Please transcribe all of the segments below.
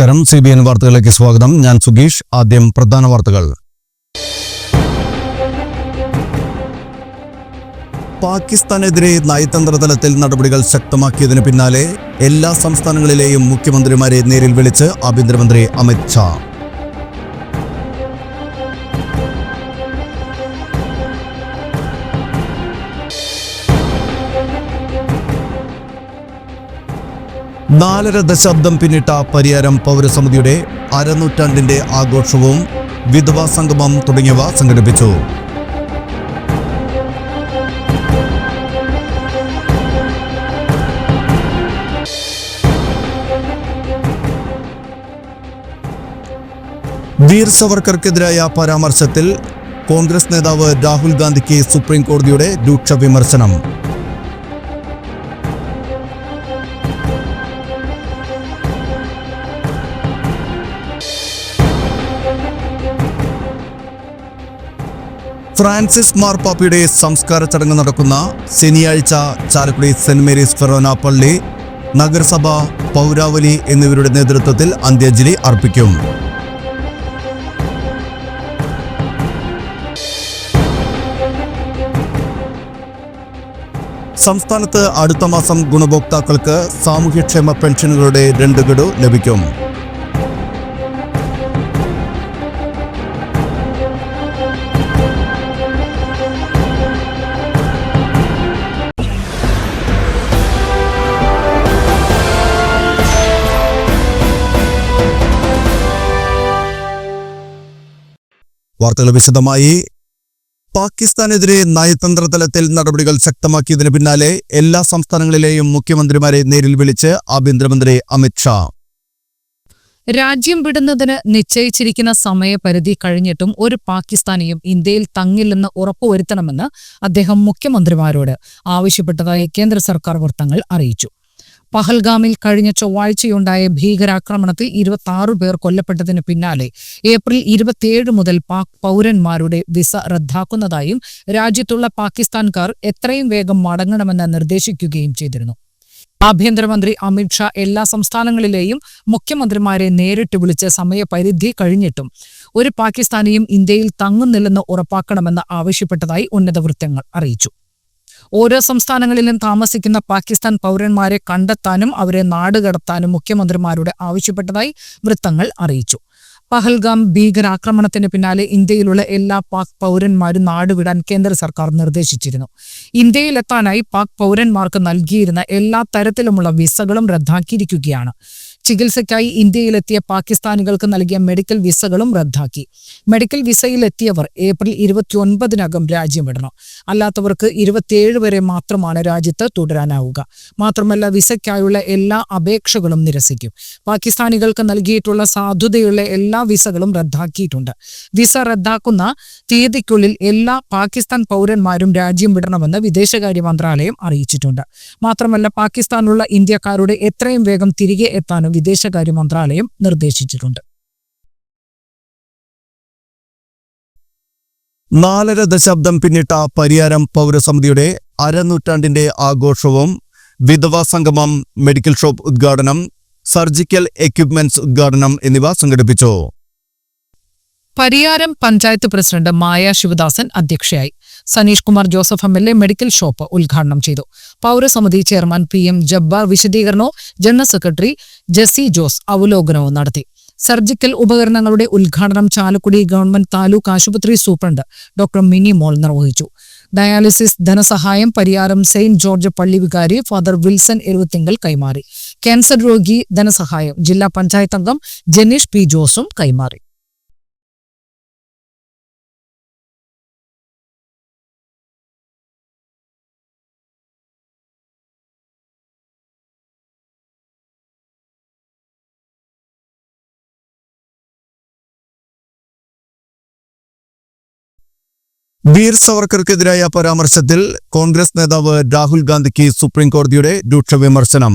നമസ്കാരം. C B N വാർത്തകളിലേക്ക് സ്വാഗതം. ഞാൻ സുഗീഷ്. ആദ്യം പ്രധാന വാർത്തകൾ. പാകിസ്ഥാനെതിരെ നയതന്ത്ര തലത്തിൽ നടപടികൾ ശക്തമാക്കിയതിനു പിന്നാലെ എല്ലാ സംസ്ഥാനങ്ങളിലെയും മുഖ്യമന്ത്രിമാരെ നേരിൽ വിളിച്ച് ആഭ്യന്തരമന്ത്രി അമിത് ഷാ നാലര ദശാബ്ദം പിന്നിട്ട പരിയാരം പൗരസമിതിയുടെ അരനൂറ്റാണ്ടിന്റെ ആഘോഷവും വിധവാ സംഗമം തുടങ്ങിയവ സംഘടിപ്പിച്ചു. വീർ സവർക്കർക്കെതിരായ പരാമർശത്തിൽ കോൺഗ്രസ് നേതാവ് രാഹുൽ ഗാന്ധിക്ക് സുപ്രീം കോടതിയുടെ രൂക്ഷ വിമർശനം. ഫ്രാൻസിസ് മാർപ്പാപ്പയുടെ സംസ്കാര ചടങ്ങ് നടക്കുന്ന ശനിയാഴ്ച ചാലക്കുടി സെന്റ് മേരീസ് ഫെറോന പള്ളി നഗരസഭ പൗരാവലി എന്നിവരുടെ നേതൃത്വത്തിൽ അന്ത്യാഞ്ജലി അർപ്പിക്കും. സംസ്ഥാനത്ത് അടുത്ത മാസം ഗുണഭോക്താക്കൾക്ക് സാമൂഹ്യക്ഷേമ പെൻഷനുകളുടെ രണ്ട് ഗഡു ലഭിക്കും. വാർത്തകൾ വിശദമായി. പാകിസ്ഥാനെതിരെ നയതന്ത്ര തലത്തിൽ നടപടികൾ ശക്തമാക്കിയതിന് പിന്നാലെ എല്ലാ സംസ്ഥാനങ്ങളിലെയും മുഖ്യമന്ത്രിമാരെ നേരിൽ വിളിച്ച് ആഭ്യന്തരമന്ത്രി അമിത്ഷാ രാജ്യം വിടുന്നതിന് നിശ്ചയിച്ചിരിക്കുന്ന സമയപരിധി കഴിഞ്ഞിട്ടും ഒരു പാകിസ്ഥാനിയും ഇന്ത്യയിൽ തങ്ങില്ലെന്ന് ഉറപ്പുവരുത്തണമെന്ന് അദ്ദേഹം മുഖ്യമന്ത്രിമാരോട് ആവശ്യപ്പെട്ടതായി കേന്ദ്ര സർക്കാർ വൃത്തങ്ങൾ അറിയിച്ചു. പഹൽഗാമിൽ കഴിഞ്ഞ ചൊവ്വാഴ്ചയുണ്ടായ ഭീകരാക്രമണത്തിൽ ഇരുപത്തി പേർ കൊല്ലപ്പെട്ടതിന് പിന്നാലെ ഏപ്രിൽ ഇരുപത്തിയേഴ് മുതൽ പാക് പൗരന്മാരുടെ വിസ റദ്ദാക്കുന്നതായും രാജ്യത്തുള്ള പാകിസ്ഥാൻകാർ എത്രയും വേഗം മടങ്ങണമെന്ന് നിർദ്ദേശിക്കുകയും ചെയ്തിരുന്നു. ആഭ്യന്തരമന്ത്രി അമിത്ഷാ എല്ലാ സംസ്ഥാനങ്ങളിലെയും മുഖ്യമന്ത്രിമാരെ നേരിട്ട് വിളിച്ച് സമയപരിധി കഴിഞ്ഞിട്ടും ഒരു പാകിസ്ഥാനിയും ഇന്ത്യയിൽ തങ്ങുന്നില്ലെന്ന് ഉറപ്പാക്കണമെന്ന് ആവശ്യപ്പെട്ടതായി ഉന്നത വൃത്തങ്ങൾ അറിയിച്ചു. ഓരോ സംസ്ഥാനങ്ങളിലും താമസിക്കുന്ന പാകിസ്ഥാൻ പൗരന്മാരെ കണ്ടെത്താനും അവരെ നാടുകടത്താനും മുഖ്യമന്ത്രിമാരോട് ആവശ്യപ്പെട്ടതായി വൃത്തങ്ങൾ അറിയിച്ചു. പഹൽഗാം ഭീകരാക്രമണത്തിന് പിന്നാലെ ഇന്ത്യയിലുള്ള എല്ലാ പാക് പൗരന്മാരും നാടുവിടാൻ കേന്ദ്ര സർക്കാർ നിർദ്ദേശിച്ചിരുന്നു. ഇന്ത്യയിലെത്താനായി പാക് പൗരന്മാർക്ക് നൽകിയിരുന്ന എല്ലാ തരത്തിലുമുള്ള വിസകളും റദ്ദാക്കിയിരിക്കുകയാണ്. ചികിത്സയ്ക്കായി ഇന്ത്യയിലെത്തിയ പാകിസ്ഥാനികൾക്ക് നൽകിയ മെഡിക്കൽ വിസകളും റദ്ദാക്കി. മെഡിക്കൽ വിസയിലെത്തിയവർ ഏപ്രിൽ ഇരുപത്തിയൊൻപതിനകം രാജ്യം വിടണം. അല്ലാത്തവർക്ക് ഇരുപത്തിയേഴ് വരെ മാത്രമാണ് രാജ്യത്ത് തുടരാനാവുക. മാത്രമല്ല വിസയ്ക്കായുള്ള എല്ലാ അപേക്ഷകളും നിരസിക്കും. പാകിസ്ഥാനികൾക്ക് നൽകിയിട്ടുള്ള സാധുതയുള്ള എല്ലാ വിസകളും റദ്ദാക്കിയിട്ടുണ്ട്. വിസ റദ്ദാക്കുന്ന തീയതിക്കുള്ളിൽ എല്ലാ പാകിസ്ഥാൻ പൗരന്മാരും രാജ്യം വിടണമെന്ന് വിദേശകാര്യ മന്ത്രാലയം അറിയിച്ചിട്ടുണ്ട്. മാത്രമല്ല പാകിസ്ഥാനുള്ള ഇന്ത്യക്കാരുടെ എത്രയും വേഗം തിരികെ എത്താനും വിദേശകാര്യ മന്ത്രാലയം നിർദ്ദേശിച്ചിട്ടുണ്ട്. നാലര ദശാബ്ദം പിന്നിട്ട പരിയാരം പൗരസമിതിയുടെ അരനൂറ്റാണ്ടിന്റെ ആഘോഷവും വിധവാ സംഗമം മെഡിക്കൽ ഷോപ്പ് ഉദ്ഘാടനം സർജിക്കൽ എക്യുപ്മെന്റ്സ് ഉദ്ഘാടനം എന്നിവ സംഘടിപ്പിച്ചു. പരിയാരം പഞ്ചായത്ത് പ്രസിഡന്റ് മായ ശിവദാസൻ അധ്യക്ഷയായി. Saneesh Kumar Joseph M L A medical shop ഉദ്ഘാടനം ചെയ്തു. പൗരസമിതി ചെയർമാൻ പി എം ജബ്ബാർ വിശദീകരണവും ജനറൽ സെക്രട്ടറി ജെസി ജോസ് അവലോകനവും നടത്തി. സർജിക്കൽ ഉപകരണങ്ങളുടെ ഉദ്ഘാടനം ചാലക്കുടി ഗവൺമെന്റ് താലൂക്ക് ആശുപത്രി സൂപ്രണ്ട് ഡോക്ടർ മിനി മോൾ നിർവഹിച്ചു. ഡയാലിസിസ് ധനസഹായം പരിയാരം സെയിന്റ് ജോർജ് പള്ളി വികാരി ഫാദർ വിൽസൺ എരുവത്തിങ്കൽ കൈമാറി. ക്യാൻസർ രോഗി ധനസഹായം ജില്ലാ പഞ്ചായത്ത് അംഗം ജനീഷ് പി ജോസും കൈമാറി. വീർ സവർക്കർക്കെതിരായ പരാമർശത്തിൽ കോൺഗ്രസ് നേതാവ് രാഹുൽ ഗാന്ധിക്ക് സുപ്രീം കോടതിയുടെ രൂക്ഷ വിമർശനം.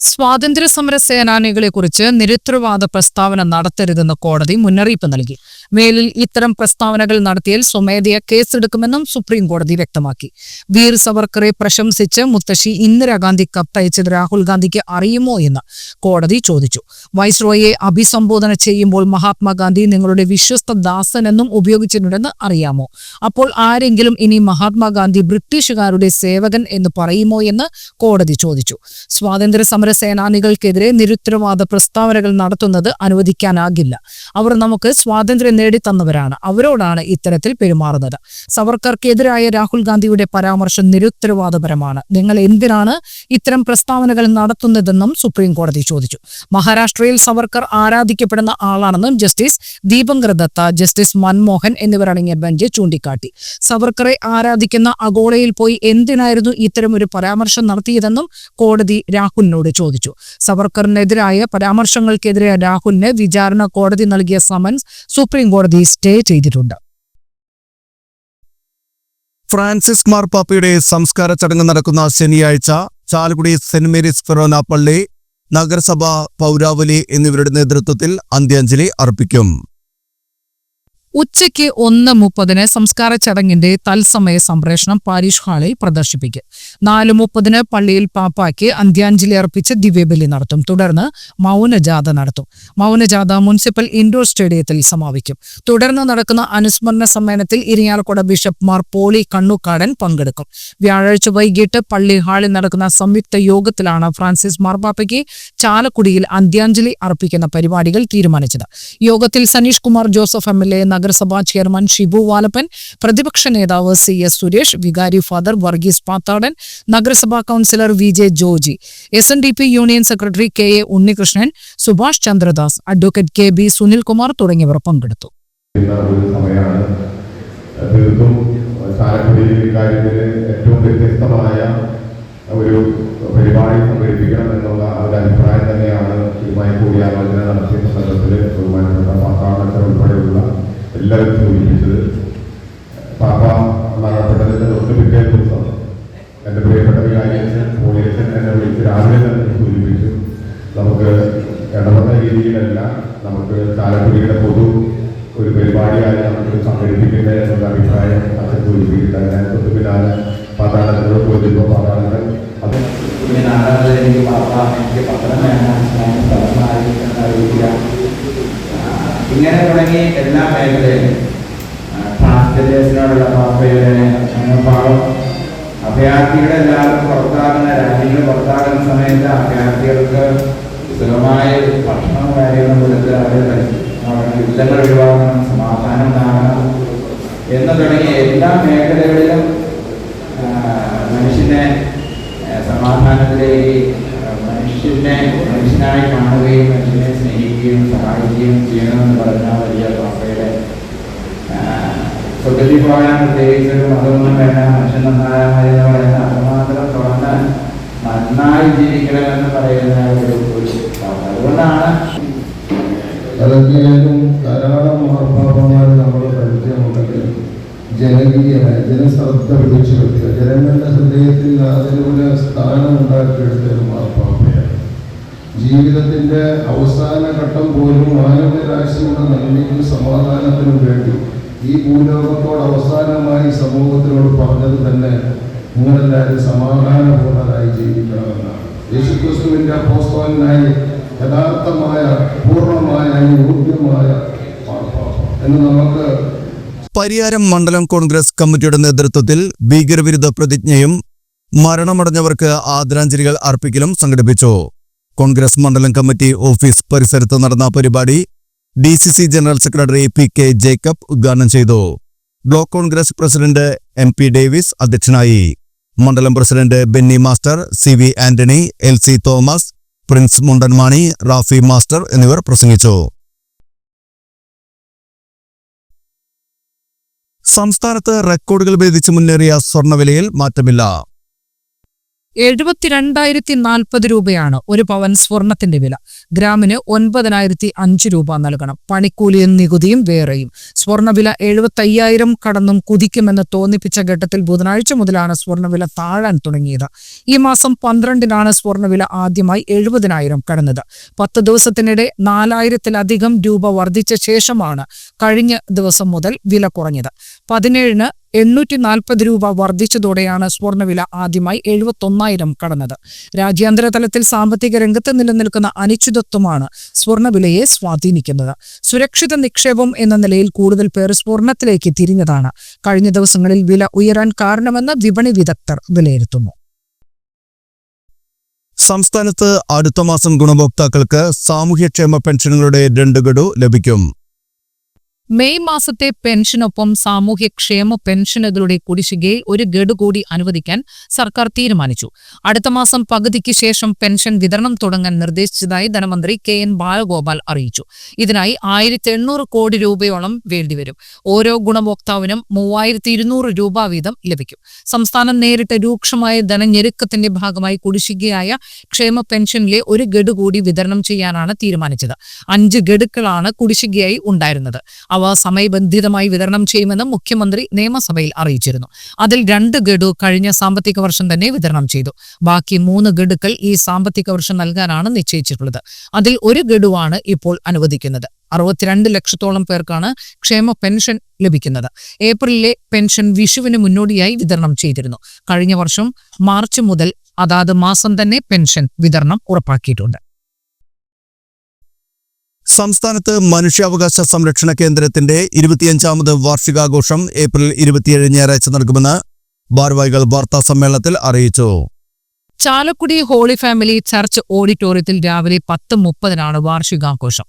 സ്വാതന്ത്ര്യ സമര സേനാനികളെക്കുറിച്ച് നിരുത്തരവാദ പ്രസ്താവന നടത്തരുതെന്ന് കോടതി മുന്നറിയിപ്പ് നൽകി. മേലിൽ ഇത്തരം പ്രസ്താവനകൾ നടത്തിയാൽ സ്വമേധയ കേസെടുക്കുമെന്നും സുപ്രീം കോടതി വ്യക്തമാക്കി. വീർ സവർക്കറെ പ്രശംസിച്ച് മുത്തശ്ശി ഇന്ദിരാഗാന്ധി കത്തയച്ചത് രാഹുൽ ഗാന്ധിക്ക് അറിയുമോ എന്ന് കോടതി ചോദിച്ചു. വൈസ്രോയെ അഭിസംബോധന ചെയ്യുമ്പോൾ മഹാത്മാഗാന്ധി നിങ്ങളുടെ വിശ്വസ്ത ദാസൻ എന്നും ഉപയോഗിച്ചിട്ടുണ്ടെന്ന് അറിയാമോ? അപ്പോൾ ആരെങ്കിലും ഇനി മഹാത്മാഗാന്ധി ബ്രിട്ടീഷുകാരുടെ സേവകൻ എന്ന് പറയുമോ എന്ന് കോടതി ചോദിച്ചു. സ്വാതന്ത്ര്യ സമര സേനാനികൾക്കെതിരെ നിരുത്തരവാദ പ്രസ്താവനകൾ നടത്തുന്നത് അനുവദിക്കാനാകില്ല. അവർ നമുക്ക് സ്വാതന്ത്ര്യം നേടിത്തന്നവരാണ്. അവരോടാണ് ഇത്തരത്തിൽ പെരുമാറുന്നത്. സവർക്കർക്കെതിരായ രാഹുൽ ഗാന്ധിയുടെ പരാമർശം നിരുത്തരവാദപരമാണ്. നിങ്ങൾ എന്തിനാണ് ഇത്തരം പ്രസ്താവനകൾ നടത്തുന്നതെന്നും സുപ്രീം കോടതി ചോദിച്ചു. മഹാരാഷ്ട്രയിൽ സവർക്കർ ആരാധിക്കപ്പെടുന്ന ആളാണെന്നും ജസ്റ്റിസ് ദീപങ്കർ ദത്ത ജസ്റ്റിസ് മൻമോഹൻ എന്നിവരടങ്ങിയ ബെഞ്ച് ചൂണ്ടിക്കാട്ടി. സവർക്കറെ ആരാധിക്കുന്ന അഗോളയിൽ പോയി എന്തിനായിരുന്നു ഇത്തരം ഒരു പരാമർശം നടത്തിയതെന്നും കോടതി രാഹുലിനോട് ചോദിച്ചു. സവർക്കറിനെതിരായ പരാമർശങ്ങൾക്കെതിരെ രാഹുലിന് വിചാരണ കോടതി നൽകിയ സമൻസ് സുപ്രീം കോടതി സ്റ്റേ ചെയ്തിട്ടുണ്ട്. ഫ്രാൻസിസ് മാർപ്പാപ്പയുടെ സംസ്കാര ചടങ്ങ് നടക്കുന്ന ശനിയാഴ്ച ചാലക്കുടി സെന്റ് മേരീസ് ഫെറോന പള്ളി നഗരസഭ പൗരാവലി എന്നിവരുടെ നേതൃത്വത്തിൽ അന്ത്യാഞ്ജലി അർപ്പിക്കും. ഉച്ചയ്ക്ക് ഒന്ന് മുപ്പതിന് സംസ്കാര ചടങ്ങിന്റെ തത്സമയ സംപ്രേഷണം പാരീഷ് ഹാളിൽ പ്രദർശിപ്പിക്കും. നാല് മുപ്പതിന് പള്ളിയിൽ പാപ്പായ്ക്ക് അന്ത്യാഞ്ജലി അർപ്പിച്ച് ദിവ്യബലി നടത്തും. തുടർന്ന് മൗനജാഥ നടത്തും. മൗനജാഥ മുനിസിപ്പൽ ഇൻഡോർ സ്റ്റേഡിയത്തിൽ സമാപിക്കും. തുടർന്ന് നടക്കുന്ന അനുസ്മരണ സമ്മേളനത്തിൽ ഇരിങ്ങാലക്കുട ബിഷപ്പ് മാർ പോളി കണ്ണുക്കാടൻ പങ്കെടുക്കും. വ്യാഴാഴ്ച വൈകിട്ട് പള്ളി ഹാളിൽ നടക്കുന്ന സംയുക്ത യോഗത്തിലാണ് ഫ്രാൻസിസ് മാർപ്പാപ്പയ്ക്ക് ചാലക്കുടിയിൽ അന്ത്യാഞ്ജലി അർപ്പിക്കുന്ന പരിപാടികൾ തീരുമാനിച്ചത്. യോഗത്തിൽ Saneesh Kumar Joseph M L A നഗരസഭാ ചെയർമാൻ ഷിബു വാലപ്പൻ പ്രതിപക്ഷ നേതാവ് സി എസ് സുരേഷ് വികാരി ഫാദർ വർഗീസ് പാത്താടൻ നഗരസഭാ councillor V J Joji S N D P union secretary K A Unnikrishnan Subhash Chandradas advocate K B Sunilkumar തുടങ്ങിയവർ പങ്കെടുത്തു. ഒരു പരിപാടി സംഘടിപ്പിക്കണം എന്നുള്ള ഒരു അഭിപ്രായം തന്നെയാണ് ഇതുമായി കൂടിയാലോചന നടത്തിയ സന്ദർഭത്തിൽ ബഹുമാനപ്പെട്ട പത്താമത്തെ ഉൾപ്പെടെയുള്ള എല്ലാവരും സൂചിപ്പിച്ചത് പാപ്പ മരണപ്പെട്ടതിന്റെ തൊട്ട് പിറ്റേ ദിവസം എന്റെ പ്രിയപ്പെട്ട വികാരിയച്ഛൻ പോളിയച്ഛൻ എന്നെ വിളിച്ച് രാവിലെ തന്നെ സൂചിപ്പിച്ചു. നമുക്ക് ഇടപെട്ട രീതിയിലല്ല നമുക്ക് ചാലക്കുടിയുടെ പൊതു ഒരു പരിപാടിയായി നമുക്ക് സംഘടിപ്പിക്കുന്നത് എന്നുള്ള അഭിപ്രായം അച്ഛൻ സൂചിപ്പിക്കുന്നത് അതിനെ തൊട്ട് പിന്നാലെ പാതാളത്തിനോട് ചോദിച്ചപ്പോൾ പാതാളങ്ങൾ അത് ഇങ്ങനെ ആരാധന എനിക്ക് പാപ്പ എനിക്ക് പത്രം വേണം ഞാൻ സ്ഥലം മാറി എന്നറിയില്ല ആ, ഇങ്ങനെ തുടങ്ങി എല്ലാ മേഖലയിലും ട്രാൻസ്ജെൻഡേഴ്സിനോടുള്ള പാപ്പയുടെ മനോഭാവം അഭയാർത്ഥികളെ എല്ലാവരും പുറത്താകുന്ന രാജ്യങ്ങൾ പുറത്താകുന്ന സമയത്ത് അഭയാർത്ഥികൾക്ക് സുഖമായ ഭക്ഷണവും കാര്യങ്ങളും കൊടുത്ത് അവരുടെ യുദ്ധങ്ങൾ ഒഴിവാക്കണം സമാധാനം ഉണ്ടാകണം എന്ന് തുടങ്ങിയ എല്ലാ മേഖലകളിലും മനുഷ്യനെ സമാധാനത്തിലേക്ക് മനുഷ്യനെ മനുഷ്യനായി കാണുകയും സ്നേഹിക്കുകയും സഹായിക്കുകയും ചെയ്യണമെന്ന് പറഞ്ഞ വലിയ പാപ്പയുടെ സ്വതന്ത്രി പോകാൻ പ്രത്യേകിച്ചൊരു മതമൊന്നും വേണ്ട മനുഷ്യൻ നന്നായാൽ എന്ന് പറയുന്ന അതുമാത്രം തുറന്ന് നന്നായി ജീവിക്കണമെന്ന് പറയുന്ന ഒരു ഒരു അതുകൊണ്ടാണ് അതൊക്കെയായാലും ധാരാളം മാർപ്പാപ്പന്മാർ നമ്മൾ പരിചയമുണ്ടെങ്കിൽ ജനകീയമായ ജനശ്രദ്ധ പിടിച്ചു പറ്റിയ ജനങ്ങളുടെ ഹൃദയത്തിൽ അതിലൂടെ സ്ഥാനം ഉണ്ടാക്കിയെടുത്ത ഒരു മാർപ്പാപ്പയാണ് ജീവിതത്തിന്റെ അവസാന ഘട്ടം പോലും മാനവരാശിയുടെ നന്മയ്ക്കും സമാധാനത്തിനും വേണ്ടി ഈ ഭൂലോകത്തോട് അവസാനമായി സമൂഹത്തിനോട് പറഞ്ഞത് തന്നെ നിങ്ങളെല്ലാവരും സമാധാനപൂർണരായി ജീവിക്കണമെന്നാണ്. യേശുക്രിസ്തുവിന്റെ അപ്പോസ്തോലിനായി യഥാർത്ഥമായ പൂർണമായ യോഗ്യമായ എന്ന് നമുക്ക് പരിയാരം മണ്ഡലം കോൺഗ്രസ് കമ്മിറ്റിയുടെ നേതൃത്വത്തിൽ ഭീകരവിരുദ്ധ പ്രതിജ്ഞയും മരണമടഞ്ഞവർക്ക് ആദരാഞ്ജലികൾ അർപ്പിക്കലും സംഘടിപ്പിച്ചു. കോൺഗ്രസ് മണ്ഡലം കമ്മിറ്റി ഓഫീസ് പരിസരത്ത് നടന്ന പരിപാടി D C C general secretary P K Jacob ഉദ്ഘാടനം ചെയ്തു. Block Congress president M P Davis അധ്യക്ഷനായി. മണ്ഡലം president Benny master C V Antony L C Thomas Prince Mundanmani Rafi master എന്നിവർ പ്രസംഗിച്ചു. സംസ്ഥാനത്ത് റെക്കോർഡുകൾ ഭേദിച്ച് മുന്നേറിയ സ്വർണവിലയിൽ മാറ്റമില്ല. എഴുപത്തിരണ്ടായിരത്തി നാൽപ്പത് രൂപയാണ് ഒരു പവൻ സ്വർണത്തിന്റെ വില. ഗ്രാമിന് ഒൻപതിനായിരത്തി അഞ്ച് രൂപ നൽകണം. പണിക്കൂലിയും നികുതിയും വേറെയും. സ്വർണവില എഴുപത്തയ്യായിരം കടന്നും കുതിക്കുമെന്ന് തോന്നിപ്പിച്ച ഘട്ടത്തിൽ ബുധനാഴ്ച മുതലാണ് സ്വർണവില താഴാൻ തുടങ്ങിയത്. ഈ മാസം പന്ത്രണ്ടിനാണ് സ്വർണവില ആദ്യമായി എഴുപതിനായിരം കടന്നത്. പത്ത് ദിവസത്തിനിടെ നാലായിരത്തിലധികം രൂപ വർദ്ധിച്ച ശേഷമാണ് കഴിഞ്ഞ ദിവസം മുതൽ വില കുറഞ്ഞത്. പതിനേഴിന് എണ്ണൂറ്റി നാൽപ്പത് രൂപ വർദ്ധിച്ചതോടെയാണ് സ്വർണവില ആദ്യമായി എഴുപത്തൊന്നായിരം കടന്നത്. രാജ്യാന്തര തലത്തിൽ സാമ്പത്തിക രംഗത്ത് നിലനിൽക്കുന്ന അനിശ്ചിതത്വമാണ് സ്വർണവിലയെ സ്വാധീനിക്കുന്നത്. സുരക്ഷിത നിക്ഷേപം എന്ന നിലയിൽ കൂടുതൽ പേർ സ്വർണത്തിലേക്ക് തിരിഞ്ഞതാണ്. കഴിഞ്ഞ ദിവസങ്ങളിൽ വില ഉയരാൻ കാരണമെന്ന് വിപണി വിദഗ്ധർ വിലയിരുത്തുന്നു. സംസ്ഥാനത്ത് അടുത്ത മാസം ഗുണഭോക്താക്കൾക്ക് സാമൂഹ്യക്ഷേമ പെൻഷനുകളുടെ രണ്ട് ഗഡു ലഭിക്കും. മെയ് മാസത്തെ പെൻഷനൊപ്പം സാമൂഹ്യക്ഷേമ പെൻഷനുകളുടെ കുടിശ്ശികയിൽ ഒരു ഗഡു കൂടി അനുവദിക്കാൻ സർക്കാർ തീരുമാനിച്ചു. അടുത്ത മാസം പകുതിക്ക് ശേഷം പെൻഷൻ വിതരണം തുടങ്ങാൻ നിർദ്ദേശിച്ചതായി ധനമന്ത്രി കെ എൻ ബാലഗോപാൽ അറിയിച്ചു. ഇതിനായി ആയിരത്തി കോടി രൂപയോളം വേണ്ടിവരും. ഓരോ ഗുണഭോക്താവിനും മൂവായിരത്തി രൂപ വീതം ലഭിക്കും. സംസ്ഥാനം നേരിട്ട രൂക്ഷമായ ധനഞ്ഞെരുക്കത്തിന്റെ ഭാഗമായി കുടിശ്ശികയായ ക്ഷേമ പെൻഷനിലെ ഒരു ഗഡു കൂടി വിതരണം ചെയ്യാനാണ് തീരുമാനിച്ചത്. അഞ്ച് ഗഡുക്കളാണ് കുടിശ്ശികയായി ഉണ്ടായിരുന്നത്. അവ സമയബന്ധിതമായി വിതരണം ചെയ്യുമെന്നും മുഖ്യമന്ത്രി നിയമസഭയിൽ അറിയിച്ചിരുന്നു. അതിൽ രണ്ട് ഗഡു കഴിഞ്ഞ സാമ്പത്തിക വർഷം തന്നെ വിതരണം ചെയ്തു. ബാക്കി മൂന്ന് ഗഡുക്കൾ ഈ സാമ്പത്തിക വർഷം നൽകാനാണ് നിശ്ചയിച്ചിട്ടുള്ളത്. അതിൽ ഒരു ഗഡുവാണ് ഇപ്പോൾ അനുവദിക്കുന്നത്. അറുപത്തിരണ്ട് ലക്ഷത്തോളം പേർക്കാണ് ക്ഷേമ പെൻഷൻ ലഭിക്കുന്നത്. ഏപ്രിലിലെ പെൻഷൻ വിഷുവിന് മുന്നോടിയായി വിതരണം ചെയ്തിരുന്നു. കഴിഞ്ഞ വർഷം മാർച്ച് മുതൽ അതാത് മാസം തന്നെ പെൻഷൻ വിതരണം ഉറപ്പാക്കിയിട്ടുണ്ട്. സംസ്ഥാനത്ത് മനുഷ്യാവകാശ സംരക്ഷണ കേന്ദ്രത്തിന്റെ ഇരുപത്തിയഞ്ചാമത് വാർഷികാഘോഷം ഏപ്രിൽ ഇരുപത്തിയേഴ് ഞായറാഴ്ച നൽകുമെന്ന് ഭാരവാഹികൾ വാർത്താ സമ്മേളനത്തിൽ അറിയിച്ചു. ചാലക്കുടി ഹോളി ഫാമിലി ചർച്ച് ഓഡിറ്റോറിയത്തിൽ രാവിലെ പത്ത് മുപ്പതിനാണ് വാർഷികാഘോഷം.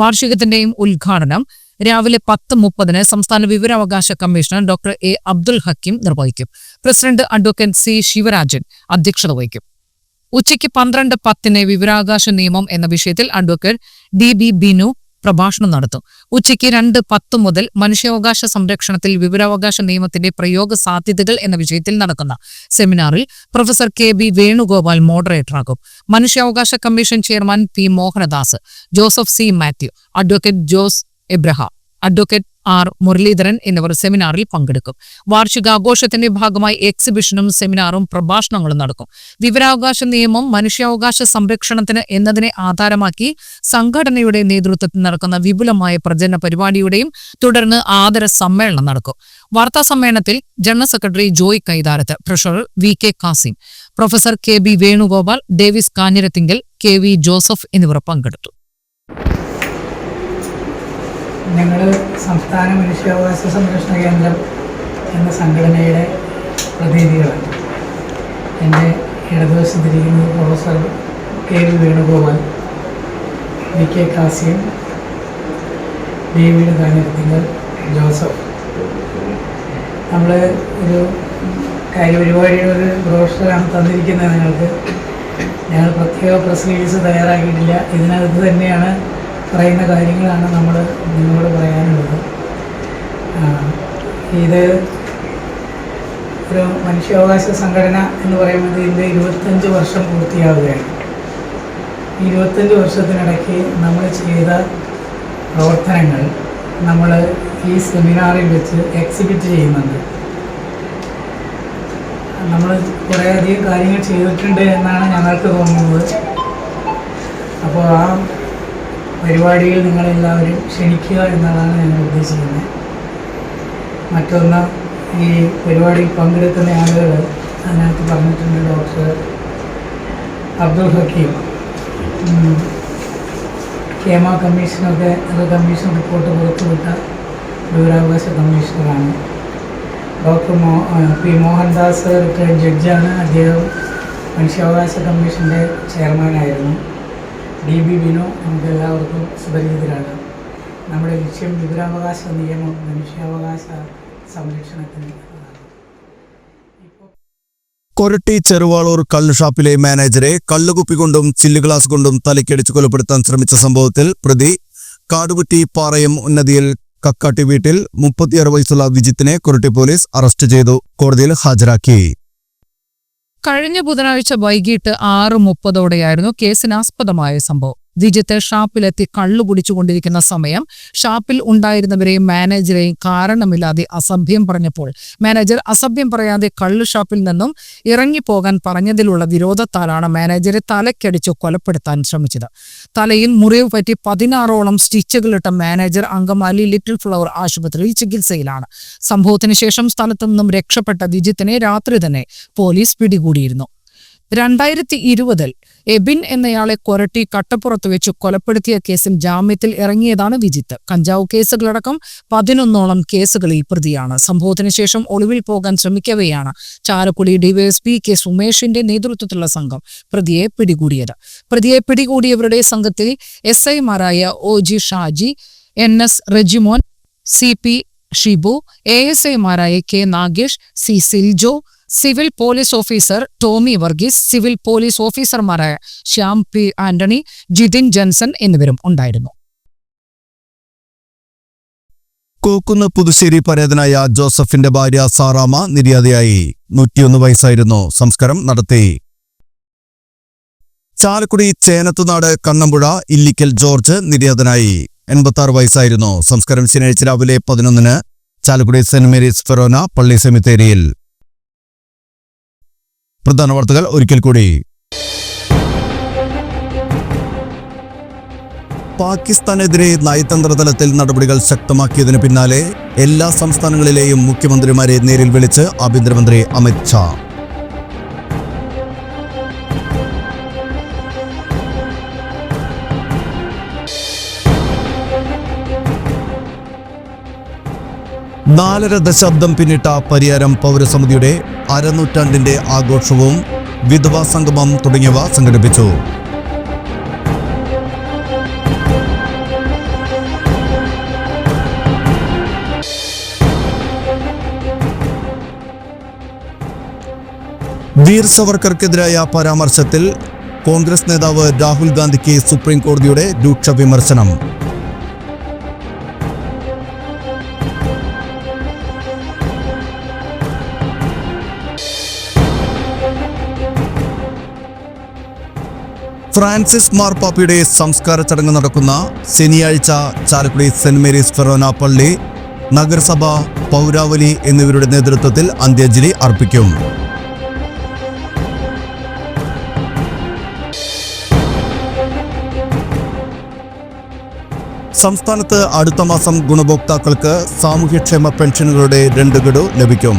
വാർഷികത്തിന്റെയും ഉദ്ഘാടനം രാവിലെ പത്ത് മുപ്പതിന് സംസ്ഥാന വിവരാവകാശ commissioner doctor A Abdul Hakeem നിർവഹിക്കും. പ്രസിഡന്റ് അഡ്വക്കേറ്റ് സി ശിവരാജൻ അധ്യക്ഷത വഹിക്കും. ഉച്ചയ്ക്ക് പന്ത്രണ്ട് പത്തിന് വിവരാവകാശ നിയമം എന്ന വിഷയത്തിൽ അഡ്വക്കേറ്റ് ഡി ബി ബിനു പ്രഭാഷണം നടത്തും. ഉച്ചയ്ക്ക് രണ്ട് പത്ത് മുതൽ മനുഷ്യാവകാശ സംരക്ഷണത്തിൽ വിവരാവകാശ നിയമത്തിന്റെ പ്രയോഗ സാധ്യതകൾ എന്ന വിഷയത്തിൽ നടക്കുന്ന സെമിനാറിൽ പ്രൊഫസർ കെ ബി വേണുഗോപാൽ മോഡറേറ്ററാകും. മനുഷ്യാവകാശ commission chairman P Mohandas Joseph C Mathew advocate Jose Abraham advocate R Muraleedharan എന്നിവർ സെമിനാറിൽ പങ്കെടുക്കും. വാർഷികാഘോഷത്തിന്റെ ഭാഗമായി എക്സിബിഷനും സെമിനാറും പ്രഭാഷണങ്ങളും നടക്കും. വിവരാവകാശ നിയമം മനുഷ്യാവകാശ സംരക്ഷണത്തിന് എന്നതിനെ ആധാരമാക്കി സംഘടനയുടെ നേതൃത്വത്തിൽ നടക്കുന്ന വിപുലമായ പ്രചരണ പരിപാടിയുടെയും തുടർന്ന് ആദര സമ്മേളനം നടക്കും. വാർത്താ സമ്മേളനത്തിൽ general secretary Joy Kaitharath treasurer V K Kasim professor K B Venugopal Davis Kanjirathingal K V Joseph എന്നിവർ പങ്കെടുത്തു. ഞങ്ങൾ സംസ്ഥാന മനുഷ്യാവകാശ സംരക്ഷണ കേന്ദ്രം എന്ന സംഘടനയുടെ പ്രതിനിധികളാണ്. എന്റെ ഇടതുവശത്തിരിക്കുന്നത് professor K V Venugopal V K Kasian David Kanjirathingal Joseph. നമ്മൾ ഒരു കാര്യപരിപാടിയുടെ ഒരു ബ്രോഷറാണ് തന്നിരിക്കുന്നത് നിങ്ങൾക്ക് ഞങ്ങൾ പ്രത്യേക പ്രസ് റിലീസ് തയ്യാറാക്കിയിട്ടില്ല. ഇതിനകത്ത് തന്നെയാണ് പറയുന്ന കാര്യങ്ങളാണ് നമ്മൾ നിങ്ങളോട് പറയാനുള്ളത്. ഇത് ഒരു മനുഷ്യാവകാശ സംഘടന എന്ന് പറയുന്നത് ഇതിന്റെ ഇരുപത്തഞ്ച് വർഷം പൂർത്തിയാവുകയാണ്. ഇരുപത്തഞ്ച് വർഷത്തിനിടയ്ക്ക് നമ്മൾ ചെയ്ത പ്രവർത്തനങ്ങൾ നമ്മൾ ഈ സെമിനാറിൽ വെച്ച് എക്സിബിറ്റ് ചെയ്യുന്നുണ്ട്. നമ്മൾ കുറേയധികം കാര്യങ്ങൾ ചെയ്തിട്ടുണ്ട് എന്നാണ് ഞങ്ങൾക്ക് തോന്നുന്നത്. അപ്പോൾ ആ പരിപാടിയിൽ നിങ്ങളെല്ലാവരും ക്ഷണിക്കുക എന്നതാണ് ഞങ്ങൾ ഉദ്ദേശിക്കുന്നത്. മറ്റൊന്ന് ഈ പരിപാടിയിൽ പങ്കെടുക്കുന്ന ആളുകൾ അതിനകത്ത് പറഞ്ഞിട്ടുണ്ട് ഡോക്ടർ അബ്ദുൾ ഹക്കീം. കേമ കമ്മീഷനൊക്കെ അത് കമ്മീഷൻ റിപ്പോർട്ട് പുറത്തുവിട്ട വിവരാവകാശ കമ്മീഷണറാണ്. ഡോക്ടർ മോ പി മോഹൻദാസ് റിട്ടയർഡ് ജഡ്ജാണ്. അദ്ദേഹം മനുഷ്യാവകാശ കമ്മീഷന്റെ ചെയർമാനായിരുന്നു. ഡി ബി ബിനു നമുക്ക് എല്ലാവർക്കും സുപരിചിതരാണ് നമ്മുടെ ലക്ഷ്യം വിവരാവകാശ നിയമം മനുഷ്യാവകാശ സംരക്ഷണത്തിന് കൊരട്ടി ചെറുവാളൂർ കള്ളുഷാപ്പിലെ മാനേജരെ കള്ളുകുപ്പി കൊണ്ടും ചില്ല് ഗ്ലാസ് കൊണ്ടും തലയ്ക്കടിച്ച് കൊലപ്പെടുത്താൻ ശ്രമിച്ച സംഭവത്തിൽ പ്രതി കാടുകുറ്റി പാറയം ഉന്നതിയിൽ കക്കാട്ടി വീട്ടിൽ മുപ്പത്തിയാറ് വയസ്സുള്ള വിജിത്തിനെ കൊരട്ടി പോലീസ് അറസ്റ്റ് ചെയ്തു. കോടതിയിൽ ഹാജരാക്കി. കഴിഞ്ഞ ബുധനാഴ്ച വൈകിട്ട് ആറ് മുപ്പതോടെയായിരുന്നു കേസിനാസ്പദമായ സംഭവം. വിജിത്ത് ഷാപ്പിലെത്തി കള്ളു കുടിച്ചുകൊണ്ടിരിക്കുന്ന സമയം. ഷാപ്പിൽ ഉണ്ടായിരുന്നവരെയും മാനേജരെയും കാരണമില്ലാതെ അസഭ്യം പറഞ്ഞപ്പോൾ. മാനേജർ അസഭ്യം പറയാതെ കള്ളു ഷാപ്പിൽ നിന്നും ഇറങ്ങിപ്പോകാൻ പറഞ്ഞതിലുള്ള വിരോധത്താലാണ് മാനേജരെ തലക്കടിച്ചു കൊലപ്പെടുത്താൻ ശ്രമിച്ചത്. തലയിൽ മുറിവ് പറ്റി പതിനാറോളം സ്റ്റിച്ചുകളിട്ട മാനേജർ അങ്കമാലി ലിറ്റിൽ ഫ്ലവർ ആശുപത്രിയിൽ ചികിത്സയിലാണ്. സംഭവത്തിന് ശേഷം സ്ഥലത്തു നിന്നും രക്ഷപ്പെട്ട വിജിത്തിനെ രാത്രി തന്നെ പോലീസ് പിടികൂടിയിരുന്നു. രണ്ടായിരത്തി ഇരുപതിൽ എബിൻ എന്നയാളെ കൊരട്ടി കട്ടപ്പുറത്ത് വെച്ച് കൊലപ്പെടുത്തിയ കേസിൽ ജാമ്യത്തിൽ ഇറങ്ങിയതാണ് വിജിത്ത്. കഞ്ചാവ് കേസുകളടക്കം പതിനൊന്നോളം കേസുകളിൽ പ്രതിയാണ്. സംഭവത്തിന് ശേഷം ഒളിവിൽ പോകാൻ ശ്രമിക്കവെയാണ് ചാലക്കുടി ഡിവൈഎസ്പി കെ സുമേഷിന്റെ നേതൃത്വത്തിലുള്ള സംഘം പ്രതിയെ പിടികൂടിയത്. പ്രതിയെ പിടികൂടിയവരുടെ സംഘത്തിൽ എസ് ഐമാരായ O G Shaji N S Rejimon C P Shibu A S ഐമാരായ K Nagesh C Siljo civil police officer Tomy Varghese civil police ഓഫീസർമാരായ ശ്യാം പി ആന്റണി ജിതിൻ ജൻസൺ എന്നിവരും ഉണ്ടായിരുന്നു. കോക്കുന്ന് പുതുശ്ശേരി പരേതനായ ജോസഫിന്റെ ഭാര്യ സാറാമ നിര്യാതയായി. നൂറ്റിയൊന്ന് വയസ്സായിരുന്നു. സംസ്കാരം നടത്തി. ചാലക്കുടി ചേനത്തുനാട് കണ്ണമ്പുഴ ഇല്ലിക്കൽ ജോർജ് നിര്യാതനായി. എൺപത്തി വയസ്സായിരുന്നു. സംസ്കാരം ശനിയാഴ്ച രാവിലെ പതിനൊന്നിന് ചാലക്കുടി സെന്റ് മേരീസ് ഫെറോന പള്ളി സെമിത്തേരിയിൽ. പ്രധാന വാർത്തകൾ ഒരിക്കൽ കൂടി. പാകിസ്ഥാനെതിരെ നയതന്ത്ര തലത്തിൽ നടപടികൾ ശക്തമാക്കിയതിനു പിന്നാലെ എല്ലാ സംസ്ഥാനങ്ങളിലെയും മുഖ്യമന്ത്രിമാരെ നേരിൽ വിളിച്ച് ആഭ്യന്തരമന്ത്രി അമിത് ഷാ. നാലര ദശാബ്ദം പിന്നിട്ട പരിയാരം പൗരസമിതിയുടെ അരനൂറ്റാണ്ടിന്റെ ആഘോഷവും വിധവാ സംഗമം തുടങ്ങിയവ സംഘടിപ്പിച്ചു. വീർ സവർക്കർക്കെതിരായ പരാമർശത്തിൽ കോൺഗ്രസ് നേതാവ് രാഹുൽ ഗാന്ധിക്ക് സുപ്രീം കോടതിയുടെ രൂക്ഷ വിമർശനം. ഫ്രാൻസിസ് മാർപ്പാപ്പയുടെ സംസ്കാര ചടങ്ങ് നടക്കുന്ന ശനിയാഴ്ച ചാലക്കുടി സെന്റ് മേരീസ് ഫെറോന പള്ളി നഗരസഭ പൗരാവലി എന്നിവരുടെ നേതൃത്വത്തിൽ അന്ത്യാഞ്ജലി അർപ്പിക്കും. സംസ്ഥാനത്ത് അടുത്ത മാസം ഗുണഭോക്താക്കൾക്ക് സാമൂഹ്യക്ഷേമ പെൻഷനുകളുടെ രണ്ട് ഗഡു ലഭിക്കും.